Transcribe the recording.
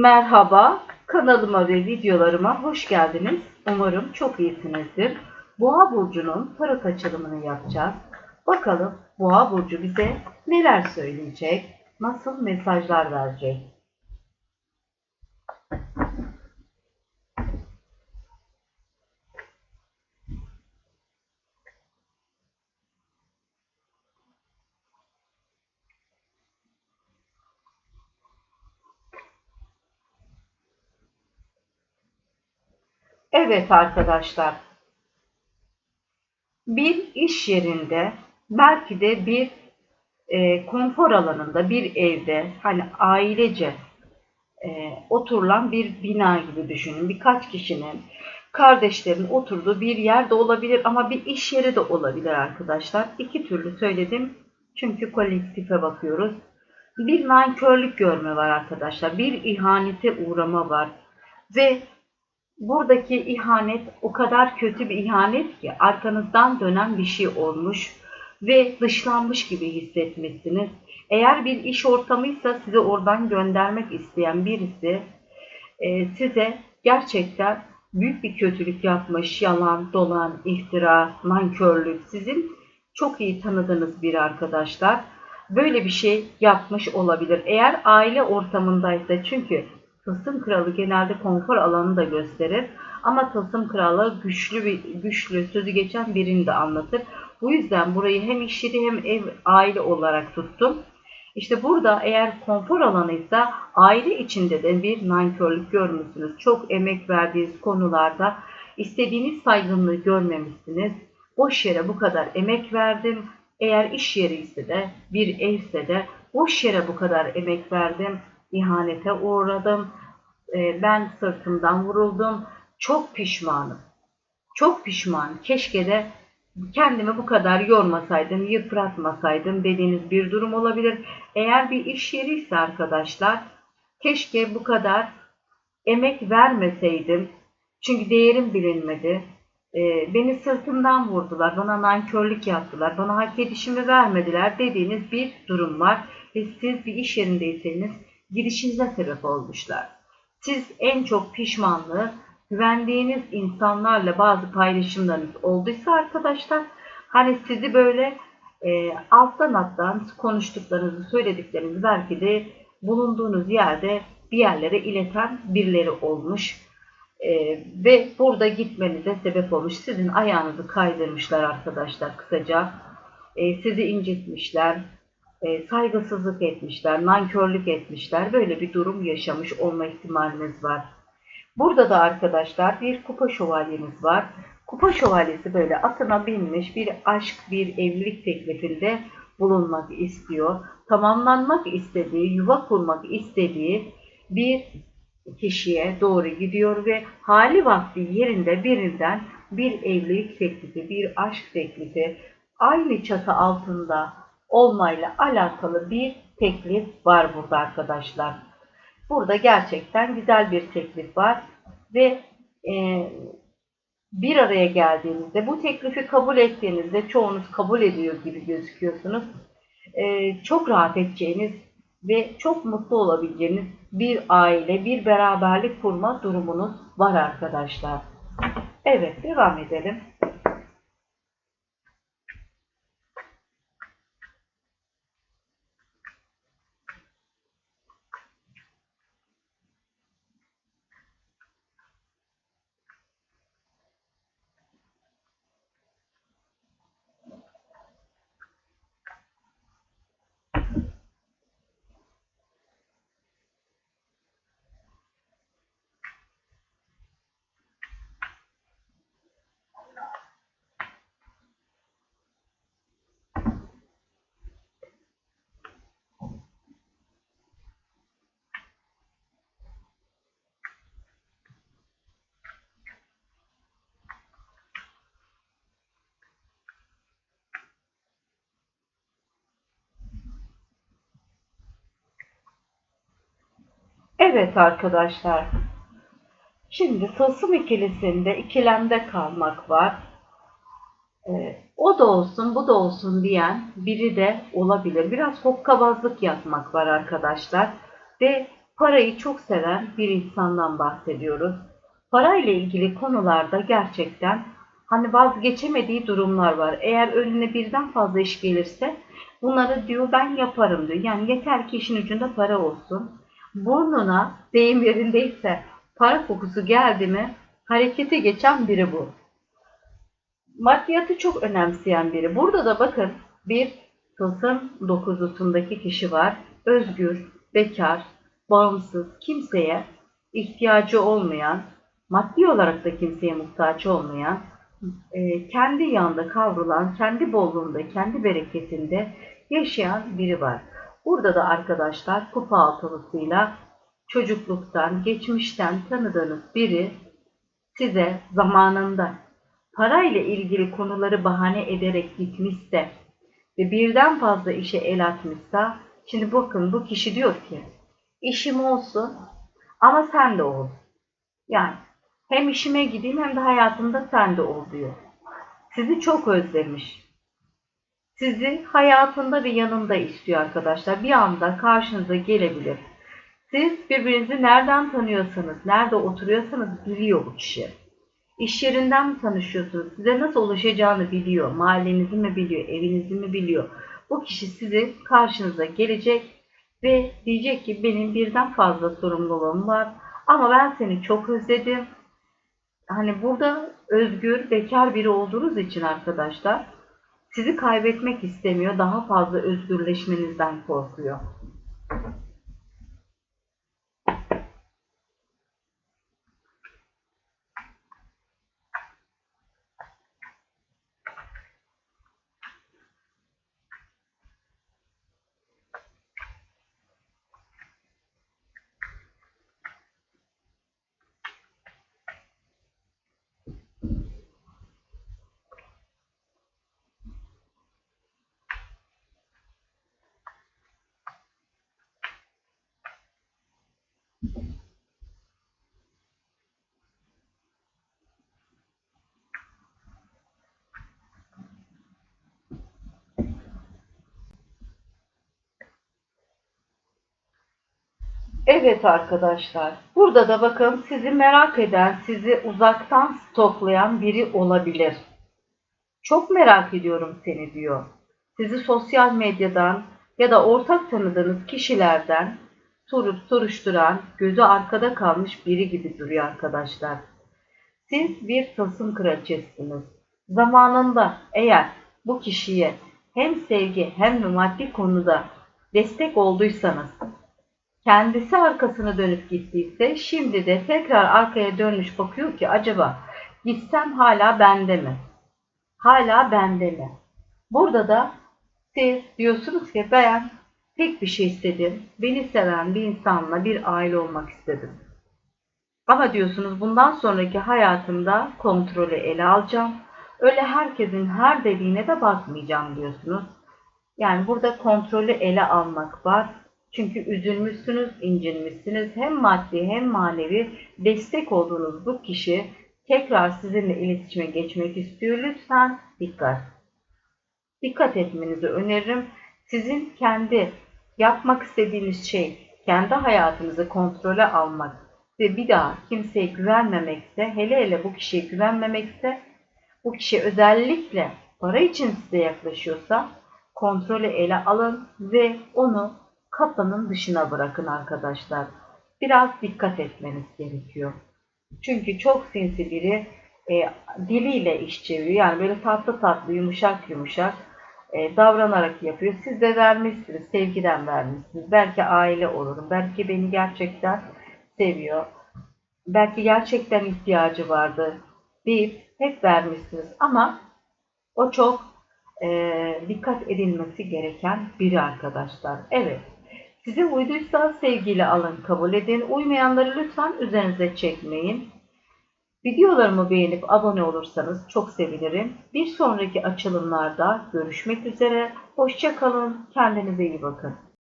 Merhaba, kanalıma ve videolarıma hoş geldiniz. Umarım çok iyisinizdir. Boğa burcunun tarot açılımını yapacağız. Bakalım Boğa burcu bize neler söyleyecek, nasıl mesajlar verecek. Evet arkadaşlar. Bir iş yerinde belki de bir e, konfor alanında bir evde hani ailece e, oturulan bir bina gibi düşünün. Birkaç kişinin kardeşlerin oturduğu bir yerde olabilir ama bir iş yeri de olabilir arkadaşlar. İki türlü söyledim. Çünkü kolektife bakıyoruz. Bir nankörlük görme var arkadaşlar. Bir ihanete uğrama var. Ve buradaki ihanet o kadar kötü bir ihanet ki arkanızdan dönen bir şey olmuş ve dışlanmış gibi hissetmişsiniz. Eğer bir iş ortamıysa sizi oradan göndermek isteyen birisi e, size gerçekten büyük bir kötülük yapmış, yalan, dolan, iftira, nankörlük sizin çok iyi tanıdığınız bir arkadaşlar böyle bir şey yapmış olabilir. Eğer aile ortamındaysa çünkü Tılsım kralı genelde konfor alanını da gösterir. Ama tılsım kralı güçlü bir güçlü sözü geçen birini de anlatır. Bu yüzden burayı hem iş yeri hem ev aile olarak tuttum. İşte burada eğer konfor alanıysa aile içinde de bir nankörlük görmüşsünüz. Çok emek verdiğiniz konularda istediğiniz saygınlığı görmemişsiniz. Boş yere bu kadar emek verdim. Eğer iş yeri ise de bir evse de boş yere bu kadar emek verdim ihanete uğradım. Ee, ben sırtımdan vuruldum. Çok pişmanım. Çok pişman. Keşke de kendimi bu kadar yormasaydım, yıpratmasaydım dediğiniz bir durum olabilir. Eğer bir iş yeri ise arkadaşlar, keşke bu kadar emek vermeseydim. Çünkü değerim bilinmedi. Ee, beni sırtımdan vurdular, bana nankörlük yaptılar, bana hak edişimi vermediler dediğiniz bir durum var. Ve siz bir iş yerindeyseniz girişinize sebep olmuşlar. Siz en çok pişmanlığı güvendiğiniz insanlarla bazı paylaşımlarınız olduysa arkadaşlar hani sizi böyle e, alttan alttan konuştuklarınızı söylediklerinizi belki de bulunduğunuz yerde bir yerlere ileten birileri olmuş e, ve burada gitmenize sebep olmuş. Sizin ayağınızı kaydırmışlar arkadaşlar kısaca. E, sizi incitmişler e, saygısızlık etmişler, nankörlük etmişler. Böyle bir durum yaşamış olma ihtimaliniz var. Burada da arkadaşlar bir kupa şövalyeniz var. Kupa şövalyesi böyle atına binmiş bir aşk, bir evlilik teklifinde bulunmak istiyor. Tamamlanmak istediği, yuva kurmak istediği bir kişiye doğru gidiyor ve hali vakti yerinde birinden bir evlilik teklifi, bir aşk teklifi aynı çatı altında olmayla alakalı bir teklif var burada arkadaşlar. Burada gerçekten güzel bir teklif var ve e, bir araya geldiğinizde bu teklifi kabul ettiğinizde çoğunuz kabul ediyor gibi gözüküyorsunuz. E, çok rahat edeceğiniz ve çok mutlu olabileceğiniz bir aile, bir beraberlik kurma durumunuz var arkadaşlar. Evet devam edelim. Evet arkadaşlar. Şimdi tılsım ikilisinde ikilemde kalmak var. Ee, o da olsun bu da olsun diyen biri de olabilir. Biraz hokkabazlık yapmak var arkadaşlar. Ve parayı çok seven bir insandan bahsediyoruz. Parayla ilgili konularda gerçekten hani vazgeçemediği durumlar var. Eğer önüne birden fazla iş gelirse bunları diyor ben yaparım diyor. Yani yeter ki işin ucunda para olsun. Burnuna deyim yerindeyse para kokusu geldi mi harekete geçen biri bu. Maddiyatı çok önemseyen biri. Burada da bakın bir tılsım dokuzlusundaki kişi var. Özgür, bekar, bağımsız, kimseye ihtiyacı olmayan, maddi olarak da kimseye muhtaç olmayan, e, kendi yanında kavrulan, kendi bolluğunda, kendi bereketinde yaşayan biri var. Burada da arkadaşlar kupa altılısıyla çocukluktan, geçmişten tanıdığınız biri size zamanında parayla ilgili konuları bahane ederek gitmişse ve birden fazla işe el atmışsa, şimdi bakın bu kişi diyor ki, işim olsun ama sen de ol. Yani hem işime gideyim hem de hayatımda sen de ol diyor. Sizi çok özlemiş. Sizi hayatında ve yanında istiyor arkadaşlar. Bir anda karşınıza gelebilir. Siz birbirinizi nereden tanıyorsanız, nerede oturuyorsanız biliyor bu kişi. İş yerinden mi tanışıyorsunuz? Size nasıl ulaşacağını biliyor. Mahallenizi mi biliyor, evinizi mi biliyor? Bu kişi sizi karşınıza gelecek ve diyecek ki benim birden fazla sorumluluğum var ama ben seni çok özledim. Hani burada özgür, bekar biri olduğunuz için arkadaşlar sizi kaybetmek istemiyor. Daha fazla özgürleşmenizden korkuyor. Evet arkadaşlar, burada da bakın sizi merak eden, sizi uzaktan stoklayan biri olabilir. Çok merak ediyorum seni diyor. Sizi sosyal medyadan ya da ortak tanıdığınız kişilerden sorup soruşturan, gözü arkada kalmış biri gibi duruyor arkadaşlar. Siz bir tasım kraliçesiniz. Zamanında eğer bu kişiye hem sevgi hem de maddi konuda destek olduysanız, kendisi arkasını dönüp gittiyse şimdi de tekrar arkaya dönmüş bakıyor ki acaba gitsem hala bende mi? Hala bende mi? Burada da siz diyorsunuz ki ben tek bir şey istedim. Beni seven bir insanla bir aile olmak istedim. Ama diyorsunuz bundan sonraki hayatımda kontrolü ele alacağım. Öyle herkesin her dediğine de bakmayacağım diyorsunuz. Yani burada kontrolü ele almak var. Çünkü üzülmüşsünüz, incinmişsiniz. Hem maddi hem manevi destek olduğunuz bu kişi tekrar sizinle iletişime geçmek istiyor. Lütfen dikkat. Dikkat etmenizi öneririm. Sizin kendi yapmak istediğiniz şey, kendi hayatınızı kontrole almak ve bir daha kimseye güvenmemekse, hele hele bu kişiye güvenmemekse, bu kişi özellikle para için size yaklaşıyorsa kontrolü ele alın ve onu kapının dışına bırakın arkadaşlar. Biraz dikkat etmeniz gerekiyor. Çünkü çok sinsi biri e, diliyle iş çeviriyor. Yani böyle tatlı tatlı, yumuşak yumuşak e, davranarak yapıyor. Siz de vermişsiniz, sevgiden vermişsiniz. Belki aile olurum, belki beni gerçekten seviyor. Belki gerçekten ihtiyacı vardı deyip hep vermişsiniz. Ama o çok e, dikkat edilmesi gereken biri arkadaşlar. Evet. Size uyduysa sevgiyle alın, kabul edin. Uymayanları lütfen üzerinize çekmeyin. Videolarımı beğenip abone olursanız çok sevinirim. Bir sonraki açılımlarda görüşmek üzere. Hoşçakalın. Kendinize iyi bakın.